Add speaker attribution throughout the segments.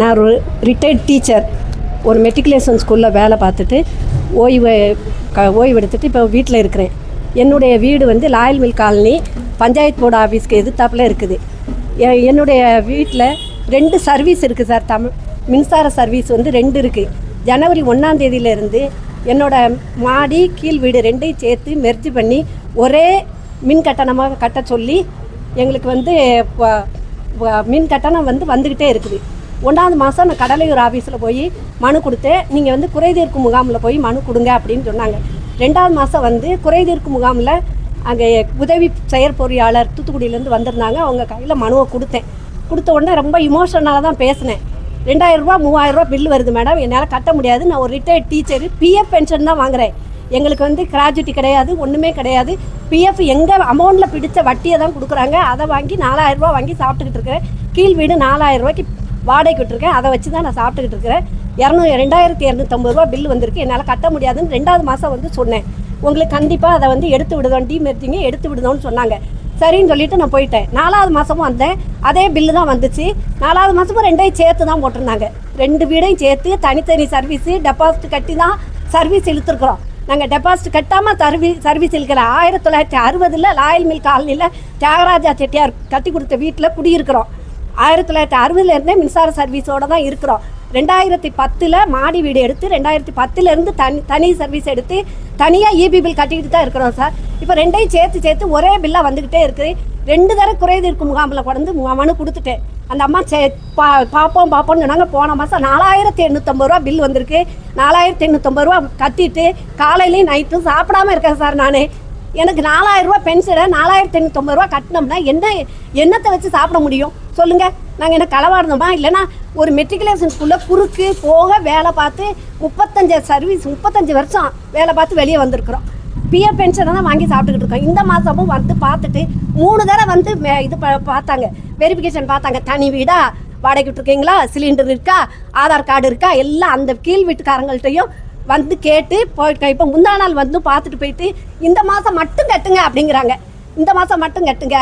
Speaker 1: நான் ஒரு retired teacher ஒரு மெட்ரிகுலேஷன் ஸ்கூலில் வேலை பார்த்துட்டு ஓய்வு க ஓய்வெடுத்துட்டு இப்போ வீட்டில் இருக்கிறேன். என்னுடைய வீடு வந்து Loyal Mill Colony panchayat board ஆஃபீஸ்க்கு எதிர்த்தாப்பில் இருக்குது. எ- என்னுடைய வீட்டில் ரெண்டு சர்வீஸ் இருக்குது சார் தமிழ் மின்சார சர்வீஸ் வந்து ரெண்டு இருக்குது ஜனவரி ஒன்றாந்தேதியிலேருந்து என்னோடய மாடி கீழ் வீடு ரெண்டையும் சேர்த்து மெர்ஜி பண்ணி ஒரே மின் கட்டணமாக கட்ட சொல்லி எங்களுக்கு வந்து மின் கட்டணம் வந்து வந்துக்கிட்டே இருக்குது. ஒன்றாவது மாதம் நான் கடலையூர் ஆஃபீஸில் போய் மனு கொடுத்தேன் நீங்கள் வந்து குறைதீர்க்கும் முகாமில் போய் மனு கொடுங்க அப்படின்னு சொன்னாங்க. ரெண்டாவது மாதம் வந்து குறைதீர்க்கும் முகாமில் அங்கே உதவி செயற்பொறியாளர் தூத்துக்குடியிலேருந்து வந்திருந்தாங்க. அவங்க கையில் மனுவை கொடுத்தேன். கொடுத்த உடனே ரொம்ப இமோஷனலாக தான் பேசினேன். ரெண்டாயிரரூபா மூவாயிரரூபா பில் வருது மேடம் என்னால் கட்ட முடியாது. நான் ஒரு ரிட்டையர்ட் டீச்சர் பிஎஃப் பென்ஷன் தான் வாங்குகிறேன் எங்களுக்கு வந்து கிராஜுவிட்டி கிடையாது ஒன்றுமே கிடையாது. பிஎஃப் எங்கள் அமௌண்ட்டில் பிடித்த வட்டியை தான் கொடுக்குறாங்க. அதை வாங்கி நாலாயிரரூபா வாங்கி சாப்பிட்டுக்கிட்டு இருக்கிறேன். கீழ் வீடு நாலாயிரரூபாய்க்கு வாடகைக்கு விட்டுருக்கேன். அதை வச்சு தான் நான் சாப்பிட்டுக்கிட்டு இருக்கிறேன். இரநூறு ரெண்டாயிரத்தி இரநூத்தம்பது ரூபா பில் வந்திருக்கு. என்னால் கட்ட முடியாதுன்னு ரெண்டாவது மாதம் வந்து சொன்னேன். உங்களுக்கு கண்டிப்பாக அதை வந்து எடுத்து விடுதோம் டீமெர்ஜிங்க எடுத்து விடுதோன்னு சொன்னாங்க. சரின்னு சொல்லிட்டு நான் போயிட்டேன். நாலாவது மாதமும் வந்தேன். அதே பில்லு தான் வந்துச்சு. நாலாவது மாதமும் ரெண்டையும் சேர்த்து தான் போட்டிருந்தாங்க. ரெண்டு வீடையும் சேர்த்து தனித்தனி சர்வீஸு டெபாசிட் கட்டி தான் சர்வீஸ் இழுத்துருக்குறோம். நாங்கள் டெபாசிட் கட்டாமல் சர்வீஸ் சர்வீஸ் இழுக்கிற ஆயிரத்தி தொள்ளாயிரத்தி அறுபதில் லாயல் மில் காலனியில் தியாகராஜா செட்டியார் கட்டி கொடுத்த வீட்டில் குடியிருக்கிறோம். ஆயிரத்தி தொள்ளாயிரத்தி அறுபதுலேருந்தே மின்சார சர்வீஸோடு தான் இருக்கிறோம். ரெண்டாயிரத்தி பத்தில் மாடி வீடு எடுத்து ரெண்டாயிரத்தி பத்துலேருந்து தனி தனி சர்வீஸ் எடுத்து தனியாக இபி பில் கட்டிக்கிட்டு தான் இருக்கிறோம் சார். இப்போ ரெண்டையும் சேர்த்து சேர்த்து ஒரே பில்லாக வந்துக்கிட்டே இருக்குது ரெண்டு தடவை இருக்கும் முகாமில் கொண்டு மனு கொடுத்துட்டேன் அந்த அம்மா சே பா பார்ப்போம் பார்ப்போம்னு சொன்னாங்க. போன மாதம் நாலாயிரத்தி எண்ணூற்றம்பது ரூபா பில் வந்திருக்கு. நாலாயிரத்தி எண்ணூற்றம்பது ரூபா கட்டிட்டு காலையிலையும் நைட்டும் சாப்பிடாம இருக்கேன் சார் நான். எனக்கு நாலாயிரம் ரூபாய் பென்ஷனை நாலாயிரத்தி எண்ணூற்றம்பது ரூபா கட்டினோம்னா என்ன என்னத்தை வச்சு சாப்பிட முடியும்? சொல்லுங்கள் நாங்கள் என்ன களவாடணுமா? இல்லைன்னா ஒரு மெட்ரிகுலேஷன் ஸ்கூலில் குறுக்கு போக வேலை பார்த்து முப்பத்தஞ்சு சர்வீஸ் முப்பத்தஞ்சு வருஷம் வேலை பார்த்து வெளியே வந்திருக்கிறோம். பிஎஃப் பென்ஷனை தான் வாங்கி சாப்பிட்டுக்கிட்டு இருக்கோம். இந்த மாதமும் வந்து பார்த்துட்டு மூணு தடவை வந்து மே- இது ப- பார்த்தாங்க. வெரிஃபிகேஷன் பார்த்தாங்க. தனி வீடாக வாடகை விட்டுருக்கீங்களா? சிலிண்டர் இருக்கா? ஆதார் கார்டு இருக்கா? எல்லாம் அந்த கீழ் வீட்டுக்காரங்கள்ட்டையும் வந்து கேட்டு போயிட்டோம் இப்போ முந்தா நாள் வந்து பார்த்துட்டு போயிட்டு இந்த மாதம் மட்டும் கட்டுங்க அப்படிங்கிறாங்க. இந்த மாதம் மட்டும் கட்டுங்க.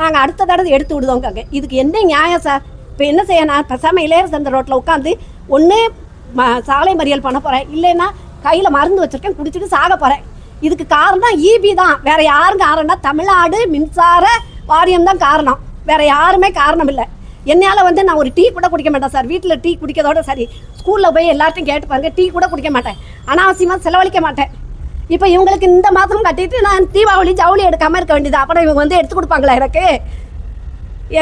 Speaker 1: நாங்கள் அடுத்த தடவை எடுத்து விடுதோங்க இதுக்கு என்ன நியாயம் சார்? இப்போ என்ன செய்ய நான் பேசாமல் இளையர் சந்த ரோட்டில் உட்காந்து ஒன்று ம சாலை மறியல் பண்ண போகிறேன் இல்லைன்னா கையில் மருந்து வச்சுருக்கேன் குடிச்சிட்டு சாக போகிறேன் இதுக்கு காரணம் ஈபி தான். வேறு யாரும் காரணம்னா தமிழ்நாடு மின்சார வாரியம் தான் காரணம். வேறு யாருமே காரணம் இல்லை. என்னால் வந்து நான் ஒரு டீ கூட குடிக்க மாட்டேன் சார். வீட்டில் டீ குடிக்கிறதோட சரி. ஸ்கூலில் போய் எல்லார்ட்டையும் கேட்டு பாருங்க டீ கூட குடிக்க மாட்டேன். அனாவசியமாக செலவழிக்க மாட்டேன். இப்போ இவங்களுக்கு இந்த மாதம் கட்டிட்டு நான் தீபாவளி ஜவுளி எடுக்காமல் இருக்க வேண்டியது. அப்புறம் இவங்க வந்து எடுத்து கொடுப்பாங்களா எனக்கு?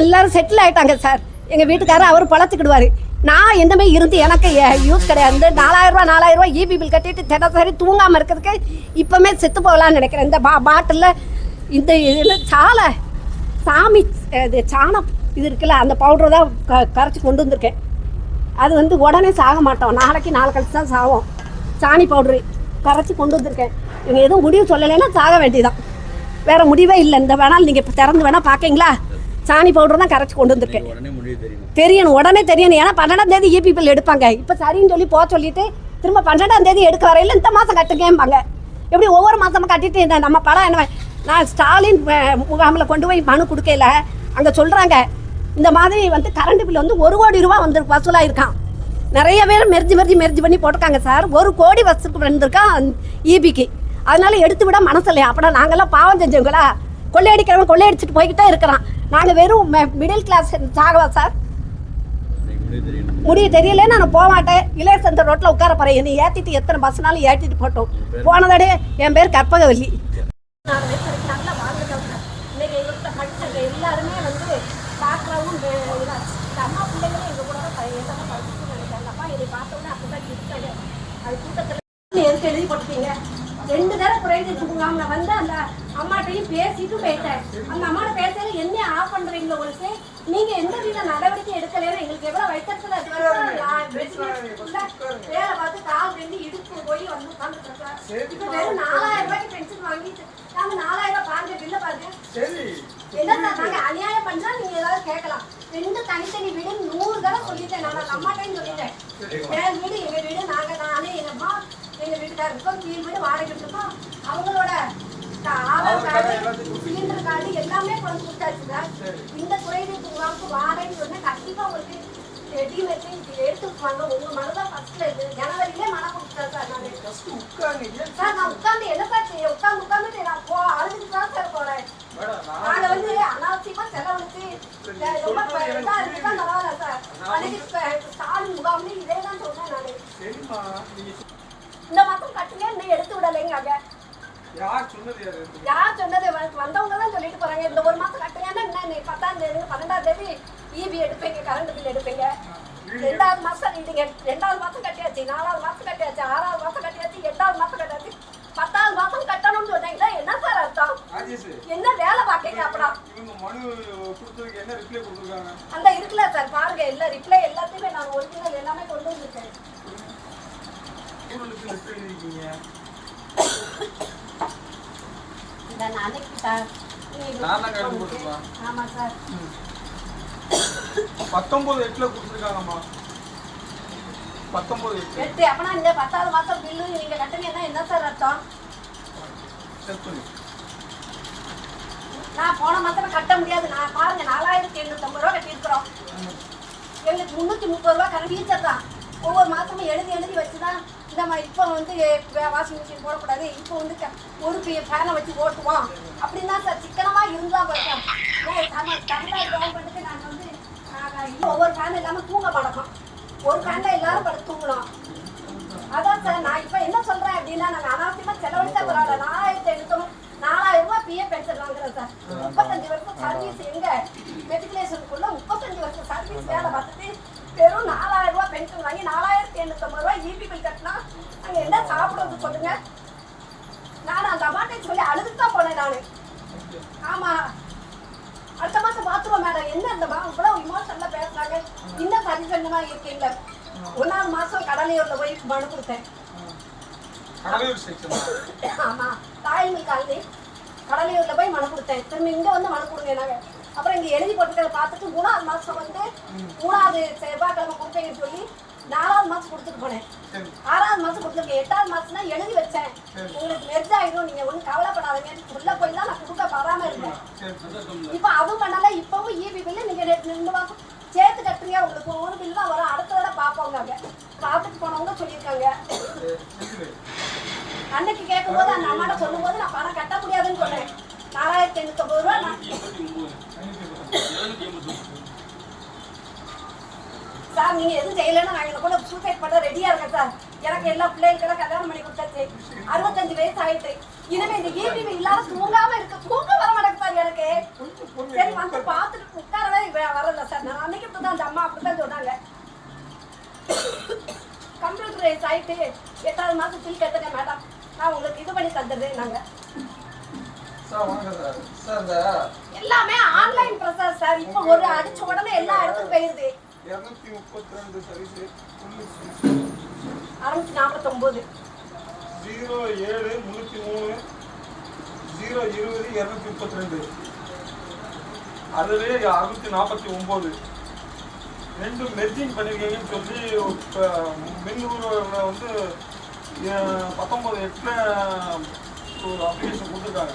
Speaker 1: எல்லாரும் செட்டில் ஆகிட்டாங்க சார். எங்கள் வீட்டுக்காரர் அவர் பழச்சிக்கிடுவார். நான் எந்தமே இருந்து எனக்கு யூஸ் கிடையாது. நாலாயிரரூவா நாலாயிரரூவா ரூபா நாலாயிரம் இபி பில் கட்டிட்டு தினசரி தூங்காமல் இருக்கிறதுக்கு இப்போமே செத்து போகலான்னு நினைக்கிறேன். இந்த பா பாட்டிலில் இந்த இதில் சாலை சாமி இது சாணம். இது இருக்குல்ல அந்த பவுடர் தான் க கரைச்சி கொண்டு வந்திருக்கேன். அது வந்து உடனே சாக மாட்டோம். நாளைக்கு நாளை கழிச்சு தான் சாவோம். சாணி பவுட்ரு கரைச்சி கொண்டு வந்திருக்கேன். இவங்க எதுவும் முடிவு சொல்லலைன்னா சாக வேண்டியதான் வேற முடிவே இல்லை. இந்த வேணாலும் நீங்கள் இப்போ திறந்து வேணால் பார்க்கீங்களா சாணி பவுடர் தான் கரைச்சி கொண்டு வந்திருக்கேன். தெரியணும். உடனே தெரியணும். ஏன்னா பன்னெண்டாம் தேதி இபி பில் எடுப்பாங்க. இப்போ சரின்னு சொல்லி போக சொல்லிட்டு திரும்ப பன்னெண்டாம் தேதி எடுக்க வரையில இந்த மாதம் கட்டுங்கம்பாங்க. எப்படி ஒவ்வொரு மாதமும் கட்டிட்டு நம்ம படம் என்ன நான் ஸ்டாலின் முகாமில் கொண்டு போய் மனு கொடுக்கல. அங்கே சொல்கிறாங்க இந்த மாதிரி வந்து கரண்ட் பில் வந்து ஒரு கோடி ரூபா வந்து வசூலாயிருக்கான். நிறைய பேர் மெர்ஜி மெர்ஜி மெர்ஜி பண்ணி போட்டிருக்காங்க சார். ஒரு கோடி வசூலுக்கு வந்திருக்கான் ஈபிக்கு அதனால எடுத்து விட மனசு இல்லையா அப்படா நாங்கள்லாம் பாவம் செஞ்சவங்களா? கொள்ளையடிக்கிறவன் கொள்ளையடிச்சிட்டு போய்கிட்டே இருக்கிறான். நாங்கள் வெறும் மிடில் கிளாஸ் சாகவா சார். முடிய தெரியல நான் போக மாட்டேன். இளைய சந்த ரோட்டில் உட்கார போறேன். என்னை ஏற்றிட்டு எத்தனை பஸ்னாலும் ஏற்றிட்டு போட்டோம். போனதோட என் பேர் கற்பகவல்லி நாலு வயசு வரைக்கும் நல்லா வாழ்ந்துட்டவங்க இன்னைக்கு எங்கள்கிட்ட படித்தவங்க எல்லாருமே வந்து டாக்டராகவும் இந்த அம்மா பிள்ளைங்களும் எங்கள் கூட தான் ப- எல்லாம் படிச்சுட்டு நினைக்கிறாங்க அப்பா என்னை பார்த்தோன்னே அப்போ தான் இருக்காங்க அது கூட்டத்தில் எதுக்கு எழுதி போட்டுட்டீங்க ரெண்டு தடவை குறைஞ்சிட்டு முகாமில் வந்து அந்த அம்மாட்டையும் பேசிட்டு போயிட்டேன் அந்த அம்மாட்ட பேசல என்ன ஆஃப் பண்றீங்களோ உங்களுக்கு நீங்க எந்த வித நடவடிக்கை எடுக்கலைன்னா எங்களுக்கு எவ்வளவு வைத்தத்துல வேலை பார்த்து கால் ரெண்டு இடுப்பு போய் வந்து உட்காந்துட்டு நாலாயிரம் ரூபாய்க்கு பென்ஷன் வாங்கிட்டு நாங்க நாலாயிரம் ரூபாய் பாருங்க பில்ல பாருங்க என்ன சார் நாங்க அநியாயம் பண்ணா நீங்க ஏதாவது கேட்கலாம் ரெண்டு தனித்தனி வீடு நூறு தடவை சொல்லிட்டேன் நான் அந்த அம்மாட்டையும் சொல்லிட்டேன். என் வீடு எங்க வீடு? நாங்க நானே எங்க அம்மா எங்க வீட்டுக்காரர் இருக்கோம். கீழ் வீடு வாடகை இருக்கோம். அவங்களோட ஆதார் கார்டு சிலிண்டர் கார்டு எல்லாமே கொண்டு கொடுத்தாச்சு சார். இந்த குறைதீர்ப்பு முகாமுக்கு வாடகைன்னு சொன்னா கண்டிப்பா உங்களுக்கு ரெடிமேட் இது எடுத்துட்டு வாங்க உங்க மனு தான் ஃபர்ஸ்ட்ல இருக்கு ஜனவரியிலே மனம் கொடுத்தேன் சார் நான்.
Speaker 2: ஃபர்ஸ்ட் உட்காருங்க.
Speaker 1: சார் நான் உட்காந்து என்ன சார் செய்ய உட்காந்து உட்காந்துட்டு நான் போ அழுதுட்டு தான் சார் போனேன்
Speaker 2: மேடம்
Speaker 1: நாங்க
Speaker 2: நான்
Speaker 1: வந்து அனாவசியமா செலவழிச்சு ரொம்ப இதா பரவாயில்ல சார் அன்னைக்கு ஸ்டாலின் முகாம்ல இதே தான் சொன்னேன் நானு இந்த மாசம் கட்டுங்க இன்னும் எடுத்து விடலைங்க
Speaker 2: யார் சொன்னது யாரு
Speaker 1: சொன்னது வந்தவங்க தான் சொல்லிட்டு போறாங்க இந்த ஒரு மாசம் கட்டுங்கன்னா என்ன பத்தாம் தேதி பன்னெண்டாம் தேதி இபி எடுப்பீங்க கரண்ட் பில் எடுப்பீங்க ரெண்டாவது மாசம் நீங்க ரெண்டாவது மாசம் கட்டியாச்சு நாலாவது மாசம் கட்டியாச்சு ஆறாவது மாசம் கட்டியாச்சு எட்டாவது மாசம் கட்டியாச்சு பத்தாவது மாசம் கட்டணும்னு சொன்னீங்களா என்ன சார் அர்த்தம் என்ன வேலை பார்க்கீங்க அப்படா
Speaker 2: கொடுத்ததுக்கு என்ன ரிப்ளை கொடுத்துருக்காங்க?
Speaker 1: அந்த இருக்குல்ல சார் பாருங்க எல்லா ரிப்ளை எல்லாத்தையுமே நான் ஒரிஜினல் எல்லாமே கொண்டு வந்திருக்கேன்.
Speaker 2: பத்தொன்பது எட்டுல கொடுத்துருக்காங்கம்மா. பத்தொன்பது எட்டு.
Speaker 1: அப்பனா இந்த பத்தாவது மாசம் பில்லு நீங்க கட்டுனீங்கன்னா என்ன சார் அர்த்தம்?
Speaker 2: செக் பண்ணி
Speaker 1: நான் போன மாதம் கட்ட முடியாது. நான் பாருங்க நாலாயிரத்தி எண்ணூத்தம்பது ரூபா கட்டியிருக்கிறோம். எங்களுக்கு முந்நூற்றி முப்பது ரூபா கரண்ட் டீச்சர் தான். ஒவ்வொரு மாதமும் எழுதி எழுதி வச்சு தான் இந்த மாதிரி இப்போ வந்து வாஷிங் மிஷின் போடக்கூடாது. இப்போ வந்து ஒரு ஃபேனை வச்சு ஓட்டுவோம். அப்படின்னா சார் சிக்கனமாக இருந்தால் பார்த்தேன் தமிழ்நாடு கவர்மெண்ட்டுக்கு நாங்கள் வந்து இன்னும் ஒவ்வொரு ஃபேன் இல்லாமல் தூங்க மாட்டோம் ஒரு ஃபேனில் எல்லாரும் படுத்து தூங்கணும். அதான் சார் நான் இப்போ என்ன சொல்கிறேன் அப்படின்னா நாங்கள் அனாவசியமாக செலவழித்த பரவாயில்ல. நான் பிஏ பென்ஷன் வாங்குறேன் சார் முப்பத்தஞ்சு வருஷம் சர்வீஸ் எங்க? மெட்ரிகுலேஷனுக்குள்ள முப்பத்தஞ்சு வருஷம் சர்வீஸ் வேலை பார்த்துட்டு வெறும் நாலாயிரம் ரூபாய் பென்ஷன் வாங்கி நாலாயிரத்தி எண்ணூத்தம்பது ரூபாய் இபி பில் கட்டினா அங்கே என்ன சாப்பிடுறது சொல்லுங்க. நான் அந்த அம்மாட்டை சொல்லி அழுதுட்டு தான் போனேன் நான். ஆமா. அடுத்த மாசம் பாத்துருவோம் மேடம் என்ன இந்த மா இவ்வளவு இமோஷன்ல பேசுறாங்க. இன்னும் சரிசனமா இருக்கீங்களா ஒன்னாவது மாசம் கடலையூர்ல போய் மனு கொடுத்தேன். ஆமா. தாய்மொழி காலனி. கடலையூர்ல போய் மனு கொடுத்தேன். திரும்ப இங்க வந்து மனு கொடுங்க நாங்க அப்புறம் இங்க எழுதி போட்டுக்கிறத பார்த்துட்டு மூணாவது மாசம் வந்து மூணாவது செவ்வாய்க்கிழமை கொடுப்பீங்கன்னு சொல்லி நாலாவது மாசம் கொடுத்துட்டு போனேன். ஆறாவது மாசம் கொடுத்துருக்கேன். எட்டாவது மாசம் தான் எழுதி வச்சேன். உங்களுக்கு மெர்ஜ் ஆயிடும் நீங்க ஒன்றும் கவலைப்படாதீங்க. உள்ள போய் தான் நான் கொடுக்க வராம இருந்தேன். இப்போ அதுவும் பண்ணல. இப்பவும் இபி பில்லு நீங்க ரெண்டு மாசம் சேர்த்து கட்டுறீங்க. உங்களுக்கு ஒரு பில் தான் வரும் அடுத்த தடவை பார்ப்போங்க அங்க பார்த்துட்டு போனவங்க சொல்லியிருக்காங்க
Speaker 2: சரி செஞ்சுரு
Speaker 1: போது அந்த அம்மாட்ட சொல்லும்போது நான் பணம் கட்ட முடியாதுன்னு சொன்னேன். நாலாயிரத்தி எண்ணூத்தொம்பது ரூபா நான் சார் நீங்க எதுவும் செய்யலைன்னா நான் எனக்கு கூட சூசைட் பண்ண ரெடியா இருக்கேன் சார். எனக்கு எல்லா பிள்ளைகளுக்கெல்லாம் கல்யாணம் பண்ணி கொடுத்தாச்சு. அறுபத்தஞ்சு வயசு ஆயிட்டு. இனிமே இந்த ஈவினிங் இல்லாத தூங்காம இருக்க தூக்கம் வர மாட்டேங்குது சார் எனக்கு. சரி வந்து பார்த்துட்டு உட்காரவே வரல சார். நான் அன்னைக்கு இப்படி தான் அந்த அம்மா அப்படிதான் சொன்னாங்க. கம்ப்யூட்டர் ரைஸ் ஆயிட்டு எட்டாவது மாசம் பில் கட்டுங்க மேடம் நான் உங்களுக்கு இது பண்ணி தந்துடுறேன் நாங்க
Speaker 2: சார் சார். சார்
Speaker 1: எல்லாமே ஆன்லைன் ப்ரொசஸ் சார் இப்போ ஒரு அடிச்ச உடனே எல்லா இடத்துக்கும் போயிருது.
Speaker 2: இரநூத்தி முப்பத்தி ரெண்டு சர்வீஸ்
Speaker 1: அறுநூத்தி
Speaker 2: ஜீரோ ஏழு முந்நூற்றி மூணு. ஜீரோ இருபது இரநூத்தி முப்பத்தி ரெண்டு அறுநூத்தி நாற்பத்தி ஒம்பது ரெண்டு மெர்ஜிங் பண்ணியிருக்கீங்கன்னு சொல்லி மின்னூரில் வந்து பத்தொம்பது எட்டில் ஒரு அப்ளிகேஷன் கொடுத்துருக்காங்க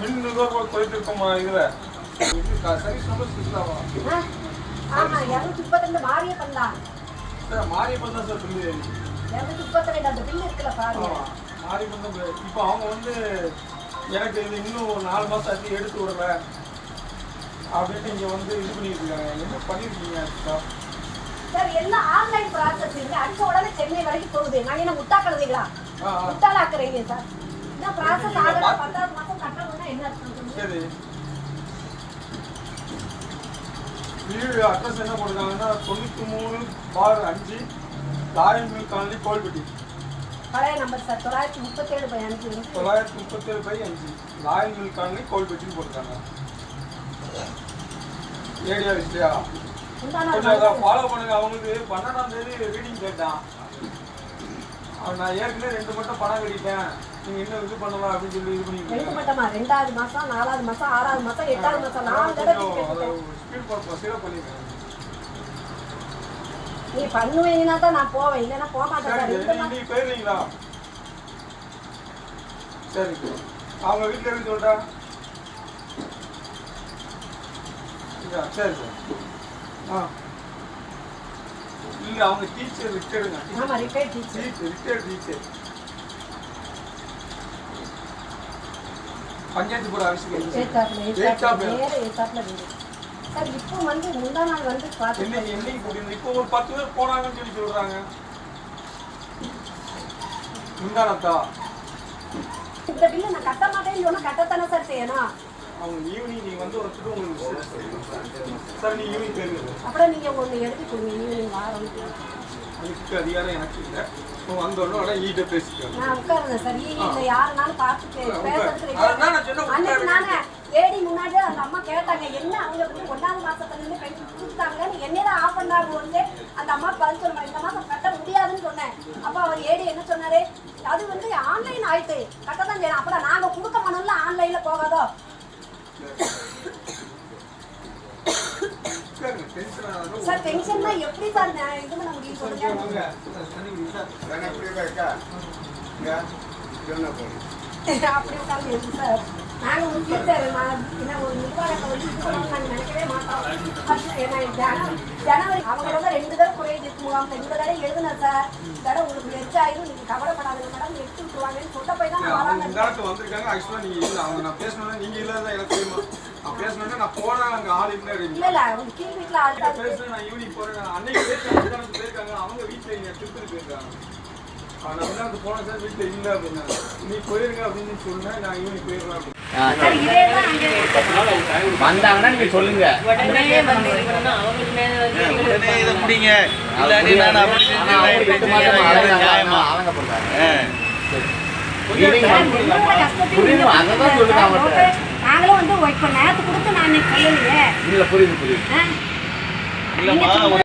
Speaker 2: மின் நுகர்வோர் குறைத்திருக்கோம் இதில் சர்வீஸ் நம்பர் சிக்ஸ்லாவா
Speaker 1: ஆ, ஆமா இரநூத்தி முப்பத்தி ரெண்டு மாறிய பண்ணலாம்
Speaker 2: சார் சார் பில்லு
Speaker 1: இரநூத்தி முப்பத்தி ரெண்டு அந்த பில் இருக்குல்ல பாருங்க
Speaker 2: பில்லு. இப்போ அவங்க வந்து எனக்கு இது இன்னும் ஒரு நாலு மாதம் ஆச்சு எடுத்து விடல அப்படின்ட்டு இங்கே வந்து இது என்ன பண்ணியிருக்கீங்க?
Speaker 1: சார் எல்லாம் ஆன்லைன் ப்ராசஸ் இருக்கு? அடிச்ச உடனே சென்னை வரைக்கும் போகுது. நாங்க என்ன முட்டா கழுதுங்களா
Speaker 2: ஆ ஆ.
Speaker 1: முட்டாளாக்குறீங்க சார். இந்த ப்ராசஸ் ஆகல பத்தாவது மாசம் கட்டணும்னா என்ன?
Speaker 2: சரி. வீடு அட்ரஸ் என்ன போட்டிருக்காங்கன்னா தொண்ணூற்றி மூணு பார் அஞ்சு லாயன் மில் காலனி கோல்பட்டி.
Speaker 1: பழைய நம்பர் சார். தொள்ளாயிரத்தி முப்பத்தேழு பை அஞ்சு.
Speaker 2: தொள்ளாயிரத்தி முப்பத்தேழு பை அஞ்சு. லாயன் மில் காலனி கோல்பட்டின்னு போட்டிருக்காங்க. ஏரியா
Speaker 1: உண்டான
Speaker 2: கொஞ்சம் ஃபாலோ பண்ணுங்க. அவங்களுக்கு பன்னெண்டாம் தேதி ரீடிங் கேட்டான் அவன் நான் ஏற்கனவே ரெண்டு மட்டும் பணம் கட்டிட்டேன். நீங்க என்ன இது பண்ணலாம் அப்படின்னு சொல்லி இது
Speaker 1: ரெண்டு
Speaker 2: பண்ணிருக்கீங்க
Speaker 1: மட்டுமா? ரெண்டாவது மாசம் நாலாவது மாசம் ஆறாவது மாசம் எட்டாவது மாசம் நாலு தடவை.
Speaker 2: ஸ்பீட் பார்ப்போம் சீரோ பண்ணிருக்கேன்
Speaker 1: நீ பண்ணுவீங்கன்னா தான் நான் போவேன். இல்லைன்னா போக மாட்டேன்.
Speaker 2: இன்னைக்கு போயிருந்தீங்களா சரி அவங்க வீட்டில் இருந்து சொல்லிட்டா சரி சார். இல்லை அவங்க டீச்சர் ரிட்டையர்டுங்க
Speaker 1: ஆமாம் retired teacher
Speaker 2: retired teacher panchayat board ஆஃபீஸுக்கு
Speaker 1: சார் இப்போ வந்து முந்தா நாள் வந்து
Speaker 2: என்னைக்கு என்னைக்கு போட்டிருந்தீங்க இப்போ ஒரு பத்து பேர் போனாங்கன்னு சொல்லி சொல்றாங்க. முந்தானத்தா
Speaker 1: இந்த பில்லு நான் கட்ட மாட்டேன்னு சொன்னா கட்டத்தானே சார் செய்யணும்?
Speaker 2: அவங்க ஈவினிங் நீங்க வந்து ஒரு சுட்டு உங்களுக்கு சார் நீ ஈவினிங் தெரியுது
Speaker 1: அப்புறம் நீங்கள் ஒன்று எழுதி கொடுங்க ஈவினிங் வாரம்.
Speaker 2: அதுக்கு அதிகாரம் எனக்கு இல்லை. வந்தோடனே ஈட்ட பேசிக்கோங்க.
Speaker 1: நான் உட்காருங்க சார். ஈவினிங் யாருனாலும் பார்த்து பேசுறதுக்கு
Speaker 2: அதான் நான் சொன்னேன்,
Speaker 1: அன்னைக்கு
Speaker 2: உட்காருங்க.
Speaker 1: நானே ஏடி முன்னாடி அந்த அம்மா கேட்டாங்க என்ன அவங்க வந்து ஒன்றாவது மாசத்துல இருந்து பென்ஷன் கொடுத்தாங்கன்னு என்னதான் ஆஃப் பண்ணாங்க வந்து அந்த அம்மா பதில் சொல்லுவாங்க இந்த மாசம் கட்ட முடியாதுன்னு சொன்னேன் அப்போ அவர் ஏடி என்ன சொன்னாரு அது வந்து ஆன்லைன் ஆயிட்டு கட்ட தான் செய்யணும் அப்புறம் நாங்க கொடுக்க மாட்டோம்ல ஆன்லைன்ல போகாதோ
Speaker 2: உட்காருங்க, tension ஆகாத.
Speaker 1: சார் பென்ஷன்னா எப்படி சார் நான் இது பண்ண முடியும் சொல்லுங்க. அப்படி உட்காந்து சார்? நாங்க ஒரு டீச்சர் என்ன ஒரு நிர்வாகத்தை வந்து இது பண்ணணும்னு நாங்க நினைக்கவே மாட்டோம் அது ஏன்னா ஜன- ஜனவரி அவங்கள தான் ரெண்டு தடவை குறைய முகாம் ரெண்டு தடவை எழுதுனேன் சார் தடவை உங்களுக்கு எச்சு ஆயிரும் நீங்க கவலைப்படாதீங்க மேடம் எடுத்து விட்டுருவாங்கன்னு சொல்ல போய் தான் நான் வராங்க
Speaker 2: வந்திருக்காங்க இல்ல அவங்க நான் பேசணும்னா நீங்க இல்லாத எனக்கு தெரியுமா நான் பேசணும்னா நான் போனா அங்க ஆள் இல்லை
Speaker 1: இல்ல இல்ல அவங்க கீழ் வீட்டுல ஆள்.
Speaker 2: பேசுறேன் நான் ஈவினிங் போறேன் அன்னைக்கு போயிருக்காங்க அவங்க வீட்டுல இங்க திருப்பதி போயிருக்காங்க நான் முந்தானத்து போன சார் வீட்டுல இல்ல அப்படின்னாங்க நீ போயிருங்க அப்படின்னு சொன்னேன் நான் ஈவினிங் போயிடுறேன் அப்படின்னு.
Speaker 1: சார். இதே தான் அங்க
Speaker 3: வந்தாங்கன்னா நீங்க சொல்லுங்க
Speaker 4: வந்து பண்ணா.
Speaker 1: நாங்களும் வந்து கொடுத்து நான்
Speaker 3: இல்ல புரியுது புரியுது?
Speaker 5: இல்லம்மா